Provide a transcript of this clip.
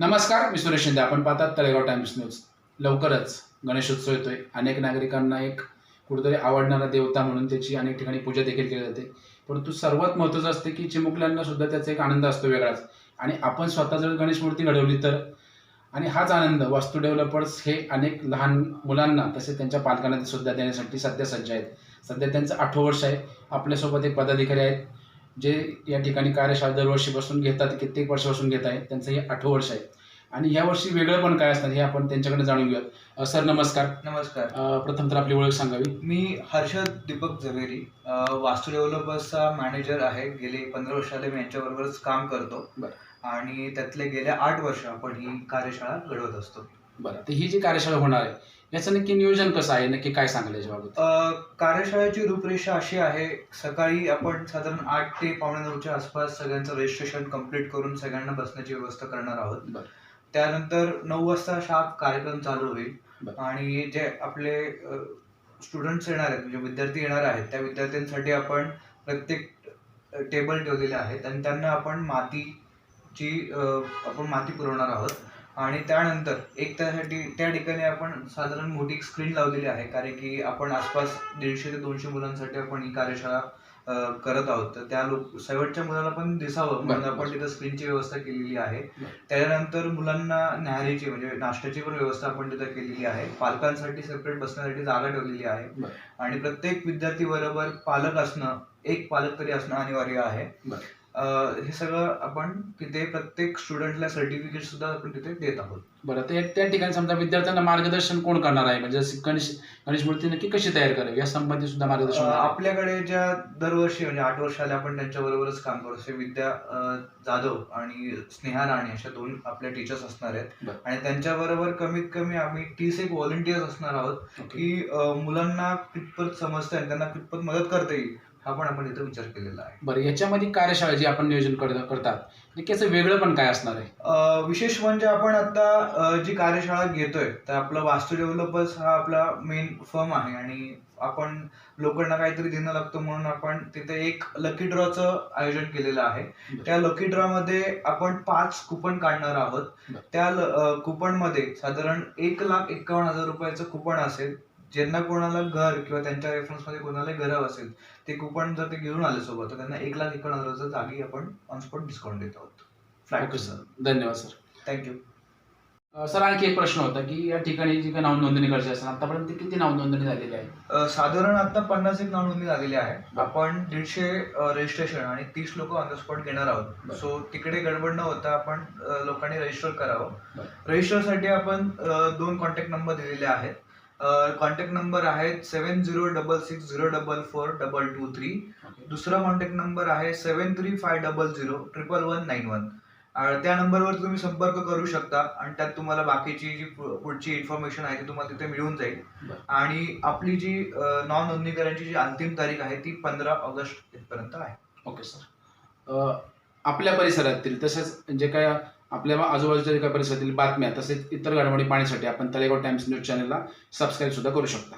नमस्कार मी सुरेश शिंदे. आपण पाहतात तळेगाव टाइम्स न्यूज. लवकरच गणेशोत्सव येतोय. अनेक नागरिकांना एक कुठेतरी आवडणारा देवता म्हणून त्याची अनेक ठिकाणी पूजा देखील केली जाते. परंतु सर्वात महत्त्वाचं असते की चिमुकल्यांना सुद्धा त्याचा एक आनंद असतो वेगळाच. आणि आपण स्वतः जर गणेश मूर्ती घडवली तर? आणि हाच आनंद वास्तू डेव्हलपर्स हे अनेक लहान मुलांना तसेच त्यांच्या पालकांना सुद्धा देण्यासाठी सध्या सज्ज आहेत. सध्या त्यांचं आठवं वर्ष आहे. आपल्यासोबत एक पदाधिकारी आहेत. जे या ठिकाणी कार्यशाळा दरवर्षीपासून घेतात कित्येक वर्षापासून घेत आहेत त्यांचं हे आठवं वर्ष आहे. आणि यावर्षी वेगळं पण काय असणार हे आपण त्यांच्याकडे जाणून घेऊयात. सर नमस्कार. नमस्कार. प्रथम तर आपली ओळख सांगावी. मी हर्षद दीपक झवेरी वास्तू डेव्हलपर्सचा मॅनेजर आहे. गेले पंधरा वर्षाले मी यांच्याबरोबरच काम करतो. आणि त्यातले गेल्या आठ वर्ष आपण ही कार्यशाळा घडवत असतो. बरं तर ही जी कार्यशाळा होणार आहे याचं नक्की नियोजन कसं आहे? नक्की काय सांगाल याच्याबाबत? अ, कार्यशाळेची रूपरेषा अशी आहे सकाळी आपण साधारण आठ ते पावणे नऊच्या आसपास सगळ्यांचं रजिस्ट्रेशन कंप्लीट करून सगळ्यांना बसण्याची व्यवस्था करणार आहोत. बरं. त्यानंतर नऊ वाजता शार्प कार्यक्रम चालू होईल. बरं. आणि जे आपले स्टुडंट्स येणार आहेत म्हणजे विद्यार्थी येणार आहेत त्या विद्यार्थ्यांसाठी आपण प्रत्येक टेबल ठेवलेले आहेत. आणि त्यांना आपण मातीची अ, आपण माती पुरवणार आहोत. आणि त्यानंतर एक त्यासाठी त्या ठिकाणी आपण साधारण मोठी स्क्रीन लावलेली आहे कारण की आपण आसपास दीडशे ते दोनशे मुलांसाठी आपण ही कार्यशाळा अ, करत आहोत तर त्या लोक शेवटच्या मुलाला पण दिसावं म्हणून बरं. आपण तिथं स्क्रीनची व्यवस्था केलेली आहे बरं. त्याच्यानंतर मुलांना न्याहारीची म्हणजे नाश्त्याची पण व्यवस्था आपण तिथं केलेली आहे पालकांसाठी सेपरेट बसण्यासाठी जागा ठेवलेली आहे बरं. आणि प्रत्येक विद्यार्थी बरोबर पालक असणं एक पालक तरी असणं अनिवार्य आहे बरं. हे सगळं आपण तिथे प्रत्येक स्टुडंटला सर्टिफिकेट सुद्धा आपण तिथे देत आहोत बरं तर त्या ठिकाणी समजा विद्यार्थ्यांना मार्गदर्शन कोण करणार आहे म्हणजे गणेश गणेश मूर्ती नक्की कशी तयार करावी या संबंधी सुद्धा मार्गदर्शन. आपल्याकडे ज्या दरवर्षी म्हणजे आठ वर्षाला आपण त्यांच्या बरोबरच काम करतो असे विद्या जाधव आणि स्नेहा राणे अशा दोन आपल्या टीचर्स असणार आहेत. आणि त्यांच्याबरोबर कमीत कमी आम्ही तीस एक व्हॉलेंटियर्स असणार आहोत. की मुलांना कितपत समजतं आणि त्यांना कितपत मदत करता येईल हा पण आपण इथं विचार केलेला आहे. बरं याच्यामध्ये कार्यशाळा जी आपण नियोजन करत- करतात नक्की याचं वेगळं पण काय असणार आहे? अं, विशेष म्हणजे आपण आता जी कार्यशाळा घेतोय तर आपलं वास्तू डेव्हलपर्स हा आपला मेन फर्म आहे आणि आपण लोकांना काहीतरी देणं लागतं म्हणून आपण तिथे एक लकी ड्रॉचं आयोजन केलेलं आहे. त्या लकी ड्रॉ मध्ये आपण पाच कुपन काढणार आहोत. बरं. त्या कुपनमध्ये साधारण एक लाख एकावन्न हजार रुपयाचं कुपन असेल. ज्यांना कोणाला घर किंवा त्यांच्या रेफरन्समध्ये कोणाला घर असेल ते कुपन जर ते घेऊन आले सोबत तर त्यांना एक लाख एकावन्न हजाराचं जागी आपण ऑन स्पॉट डिस्काउंट देत आहोत. फ्लॅट सर धन्यवाद सर थँक्यू सर आणखी एक प्रश्न होता की या ठिकाणी जी काही नाव नोंदणी करायची असेल आतापर्यंत किती नाव नोंदणी झालेली आहे? साधारण आता पन्नास एक नाव नोंदणी झालेली आहे. आपण दीडशे रजिस्ट्रेशन आणि तीस लोक ऑन द स्पॉट घेणार आहोत. सो तिकडे गडबड न होता आपण लोकांनी रजिस्टर करावं. रजिस्टरसाठी आपण दोन कॉन्टॅक्ट नंबर दिलेले आहेत. कॉन्टॅक्ट नंबर आहेत seven zero double six zero double four double two three. दुसरा कॉन्टॅक्ट नंबर आहे seven three five double zero triple one nine one त्या नंबरवर तुम्ही संपर्क करू शकता आणि त्यात तुम्हाला बाकीची जी पुढची इन्फॉर्मेशन आहे ती तुम्हाला तिथे मिळून जाईल. आणि आपली जी नॉन नोंदणी करायची जी अंतिम तारीख आहे ती पंधरा ऑगस्ट पर्यंत आहे. ओके सर आपल्या परिसरातील तसेच जे काय आपल्या आजूबाजूच्या एका परिसरातील बातम्या तसेच इतर घडामोडी पाहण्यासाठी आपण तळेगाव टाइम्स न्यूज चॅनलला सबस्क्राईब सुद्धा करू शकता.